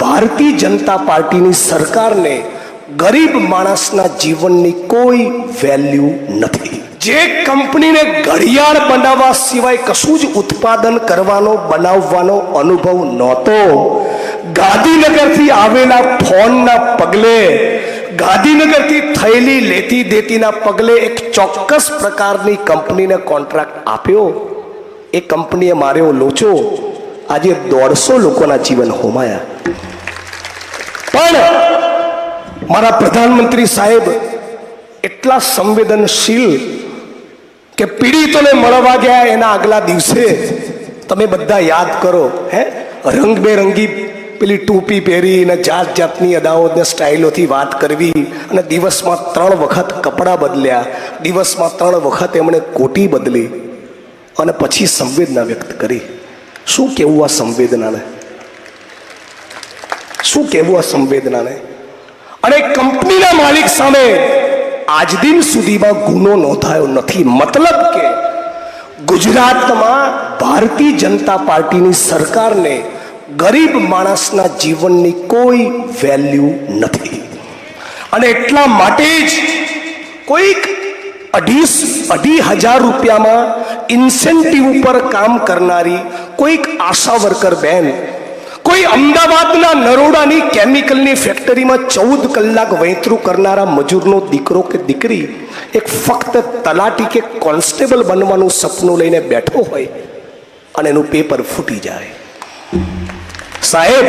ભારતીય જનતા પાર્ટીની સરકારને ગરીબ માણસના જીવનની કોઈ વેલ્યુ નથી. જે કંપનીને ઘડિયાળ બનાવવા સિવાય કશું જ ઉત્પાદન કરવાનો, બનાવવાનો અનુભવ નહોતો. ગાંધીનગરથી આવેલા ફોનના પગલે, ગાંધીનગરથી થયેલી લેતી દેતીના પગલે એક ચોક્કસ પ્રકારની કંપનીને કોન્ટ્રાક્ટ આપ્યો. એ કંપનીએ માર્યો લોચો. આજે દોઢસો લોકોના જીવન હોમાયા. પણ મારા પ્રધાનમંત્રી સાહેબ એટલા સંવેદનશીલ કે પીડિતોને મળવા ગયા એના આગલા દિવસે. તમે બધા યાદ કરો, હે? રંગબેરંગી પેલી ટોપી પહેરી અને જાત જાતની અદાઓ સ્ટાઇલોથી વાત કરવી અને દિવસમાં ત્રણ વખત કપડાં બદલ્યા. દિવસમાં ત્રણ વખત એમણે કોટી બદલી અને પછી સંવેદના વ્યક્ત કરી. શું કેવું આ સંવેદનાને? શું કહેવું આ સંવેદનાને? અને કંપનીના માલિક સામે આજ દિન સુધીમાં ગુનો નોંધાયો નથી. મતલબ કે ગુજરાતમાં ભારતીય જનતા પાર્ટીની સરકારને ગરીબ માણસના જીવનની કોઈ વેલ્યુ નથી. અને એટલા માટે જ કોઈક અઢીસ અઢી હજાર રૂપિયામાં ઇન્સેન્ટિવ ઉપર કામ કરનારી કોઈક આશા વર્કર બેન, કોઈ અમદાવાદના નરોડાની કેમિકલની ફેક્ટરીમાં ચૌદ કલાક વૈતરું કરનારા મજૂરનો દીકરો કે દીકરી એક ફક્ત તલાટી કે કોન્સ્ટેબલ બનવાનું સપનું લઈને બેઠો હોય અને એનું પેપર ફૂટી જાય. સાહેબ,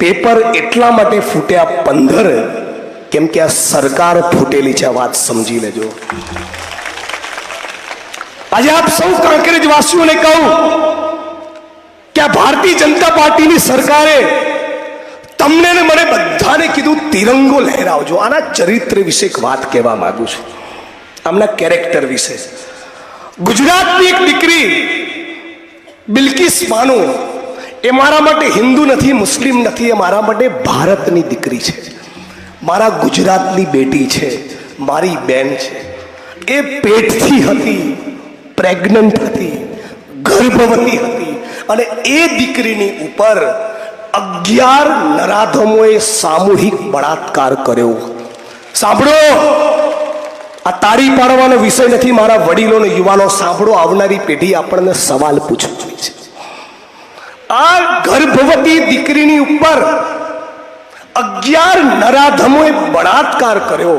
પેપર એટલા માટે ફૂટ્યા પંદર, કેમ કે આ સરકાર ફૂટેલી છે વાત સમજી લેજો. આજે આપ સૌ કાંકરેજ વાસીઓને કહું કે ભારતીય જનતા પાર્ટીની સરકારે તમને ને મને બધાને કીધું તિરંગો લહેરાવજો. આના ચરિત્ર વિશે એક વાત કહેવા માંગુ છું. આમના કેરેક્ટર વિશે. ગુજરાતની એક દીકરી, બિલકિસ બાનો એ મારા માટે હિન્દુ નથી, મુસ્લિમ નથી, એ મારા માટે ભારતની દીકરી છે. મારા ગુજરાતની બેટી છે, મારી બેન છે. એ પેટથી હતી, પ્રેગ્નન્ટ હતી, ગર્ભવતી હતી. અને એ દીકરીની ઉપર અગિયાર નરાધમોએ સામૂહિક બળાત્કાર કર્યો. સાંભળો! આ તાળી પાડવાનો વિષય નથી, મારા વડીલો ને યુવાનો. સાંભળો, આવનારી પેઢી આપણને સવાલ પૂછવાની છે. આ ગર્ભવતી દીકરીની ઉપર અગિયાર નરાધમોએ બળાત્કાર કર્યો.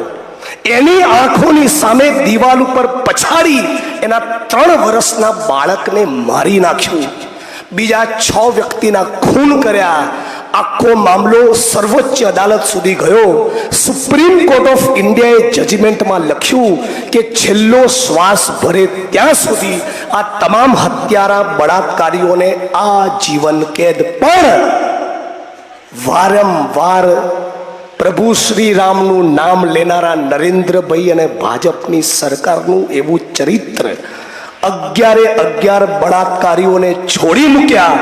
એની આંખોની સામે દિવાલ ઉપર પછાડી એના ત્રણ વર્ષના બાળકને મારી નાખ્યું. બીજા છ વ્યક્તિના ખૂન કર્યા. આખો મામલો સર્વોચ્ચ અદાલત સુધી ગયો. સુપ્રીમ કોર્ટ ઓફ ઇન્ડિયાએ જજમેન્ટમાં લખ્યું કે છેલ્લો શ્વાસ ભરે ત્યાં સુધી આ તમામ હત્યારા બળાત્કારીઓને આ જીવન કેદ. પણ વારંવાર પ્રભુ શ્રી રામનું નામ લેનારા નરેન્દ્રભાઈ અને ભાજપની સરકારનું એવું ચરિત્ર અગિયારે અગિયાર બળાત્કારીઓને છોડી મૂક્યા.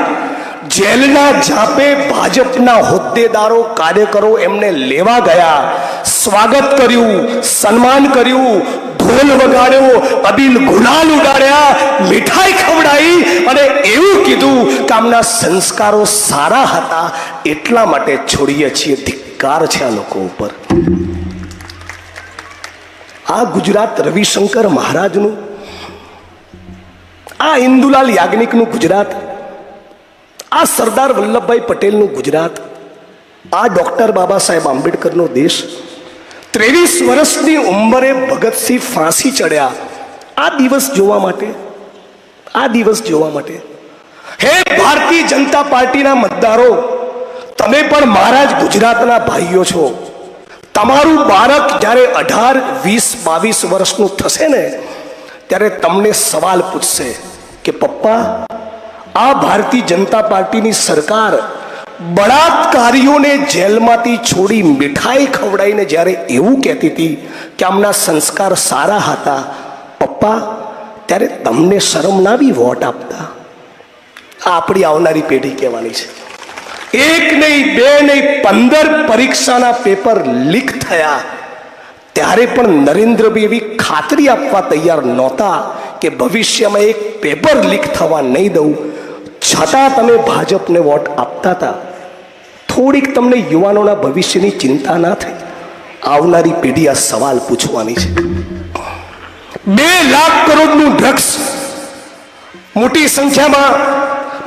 જેલના જાપે ભાજપના હોદ્દેદારો, કાર્યકરો એમને લેવા ગયા. સ્વાગત કર્યું, સન્માન કર્યું ઢોલ વગાડ્યો, અબીલ ગુલાલ ઉડાડ્યા, મીઠાઈ ખવડાવી અને એવું કીધું કે આમના સંસ્કારો સારા હતા, એટલા માટે છોડીએ છીએ. ધિક્કાર છે આ લોકો ઉપર. આ ગુજરાત રવિશંકર મહારાજનું આ ઇન્દુલાલ યાજ્ઞિકનું ગુજરાત, આ સરદાર વલ્લભભાઈ પટેલનું ગુજરાત, આ ડોક્ટર બાબા સાહેબ આંબેડકરનો દેશ, ત્રેવીસ વર્ષની ઉંમરે ભગતસિંહ ફાંસી ચડ્યા. આ દિવસ જોવા માટે, આ દિવસ જોવા માટે. હે ભારતીય જનતા પાર્ટીના મતદારો, તમે પણ મારા જ ગુજરાતના ભાઈઓ છો. તમારું બાળક જ્યારે અઢાર, વીસ, બાવીસ વર્ષનું થશે ને, ત્યારે તમને સવાલ પૂછશે. કે પપ્પા, આ ભારતીય જનતા પાર્ટીની સરકાર બળાત્કારીઓને જેલમાંથી છોડી મીઠાઈ ખવડાવીને જ્યારે એવું કહેતી હતી કે આમના સંસ્કાર સારા હતા, પપ્પા, ત્યારે તમને શરમ નાવી વોટ આપતા? આ આપણી આવનારી પેઢી કહેવાની છે. એક નહીં, બે નહીં, પંદર પરીક્ષાના પેપર લીક થયા. ત્યારે પણ નરેન્દ્રભાઈ એવી ખાતરી આપવા તૈયાર નહોતા કે ભવિષ્યમાં એક પેપર લીક થવા નહીં દઉં. છતાં તમે ભાજપને વોટ આપતા હતા. થોડીક તમને યુવાનોના ભવિષ્યની ચિંતા ના થઈ. આવનારી પેઢી આ સવાલ પૂછવાની છે. બે લાખ કરોડનું ડ્રગ્સ મોટી સંખ્યામાં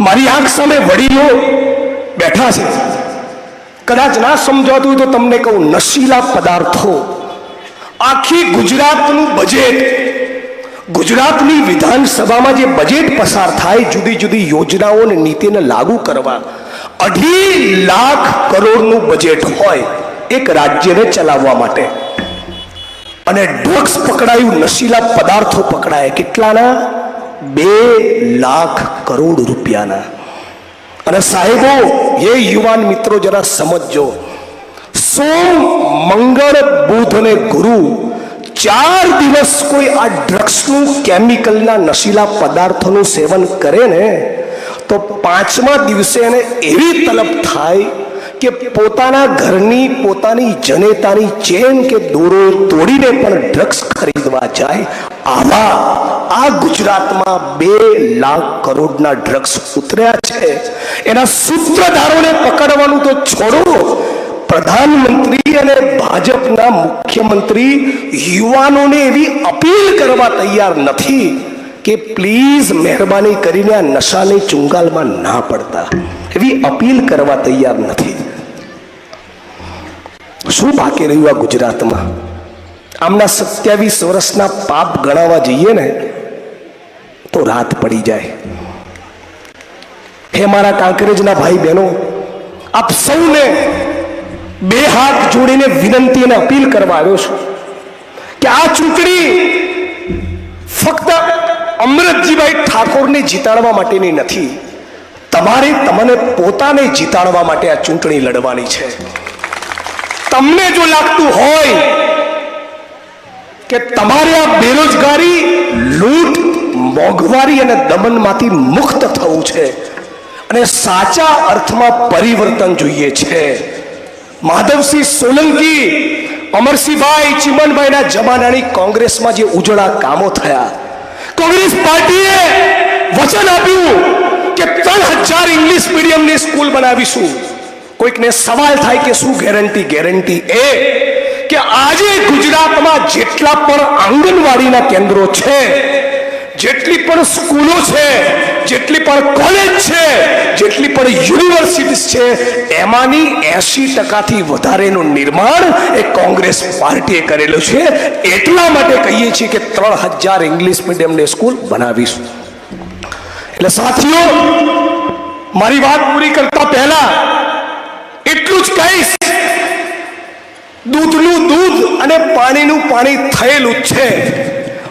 મારી આંખ સામે વડીલો બેઠા છે. કદાચ ના સમજાતું તો તમને કહું, નશીલા પદાર્થો. આખી ગુજરાતનું બજેટ ગુજરાતની વિધાનસભામાં જે બજેટ પસાર થાય, જુદી જુદી યોજનાઓ અને નીતિને લાગુ કરવા, અઢી લાખ કરોડનું બજેટ હોય એક રાજ્યને ચલાવવા માટે. અને ડ્રગ્સ પકડાયું, નશીલા પદાર્થો પકડાય, કેટલાના? બે લાખ કરોડ રૂપિયાના. અને સાહેબો, એ યુવાન મિત્રો જરા સમજજો. સોમ, મંગળ, બુધ અને ગુરુ ચાર દિવસ કોઈ આ ડ્રગ્સનું કેમિકલના નશીલા પદાર્થોનું સેવન કરે ને, તો પાંચમા દિવસે એને એવી તલબ થાય કે પોતાના ઘરની પોતાની જનેતાની ચેન કે દોરો તોડીને પણ ડ્રગ્સ ખરીદવા જાય. આવા આ ગુજરાતમાં બે લાખ કરોડના ડ્રગ્સ ઉતર્યા છે. એના સૂત્રધારોને પકડવાનું તો છોડો. પ્રધાનમંત્રી અને ભાજપના મુખ્યમંત્રી યુવાનોને એવી અપીલ કરવા તૈયાર નથી કે પ્લીઝ મહેરબાની કરીને આ નશાની ચુંગાલમાં ના પડતા. એવી અપીલ કરવા તૈયાર નથી. શું બાકી રહ્યું આ ગુજરાતમાં? આમના સત્યાવીસ વર્ષના પાપ ગણાવવા જઈએ ને, તો રાત પડી જાય. હે મારા કાંકરેજના ભાઈ બહેનો આપ સૌને બે હાથ જોડીને વિનંતી અને અપીલ કરવા આવ્યો છું કે આ ચૂંટણી ફક્ત અમૃતજીભાઈ ઠાકોરને જીતાડવા માટેની નથી, તમારે તમને પોતાને જીતાડવા માટે આ ચૂંટણી લડવાની છે. તમને જો લાગતું હોય કે તમારે આ બેરોજગારી, લૂંટ, મોંઘવારી અને દમનમાંથી મુક્ત થવું છે અને સાચા અર્થમાં પરિવર્તન જોઈએ છે માધવસિંહ સોલંકી અમરસિંહભાઈ ચિમનભાઈના જમાનાની કોંગ્રેસમાં જે ઉજળા કામો થયા. કોંગ્રેસ પાર્ટીએ વચન આપ્યું કે ત્રણ હજાર ઇંગ્લિશ મીડિયમની સ્કૂલ બનાવીશું. કોઈકને સવાલ થાય કે શું ગેરંટી? ગેરંટી એ કે આજે ગુજરાતમાં જેટલા પણ આંગણવાડીના કેન્દ્રો છે જેટલી પણ સ્કૂલો છે, જેટલી પણ કોલેજ છે, જેટલી પણ યુનિવર્સિટીઝ છે, એમાંની એસી ટકાથી વધારેનું નિર્માણ એ કોંગ્રેસ પાર્ટીએ કરેલું છે. એટલા માટે કહીએ છીએ કે ત્રણ હજાર ઇંગ્લિશ મીડિયમની સ્કૂલ બનાવીશું. એટલે સાથીઓ, મારી વાત પૂરી કરતા પહેલા એટલું જ કહીશ. દૂધનું દૂધ અને પાણીનું પાણી થયેલું જ છે.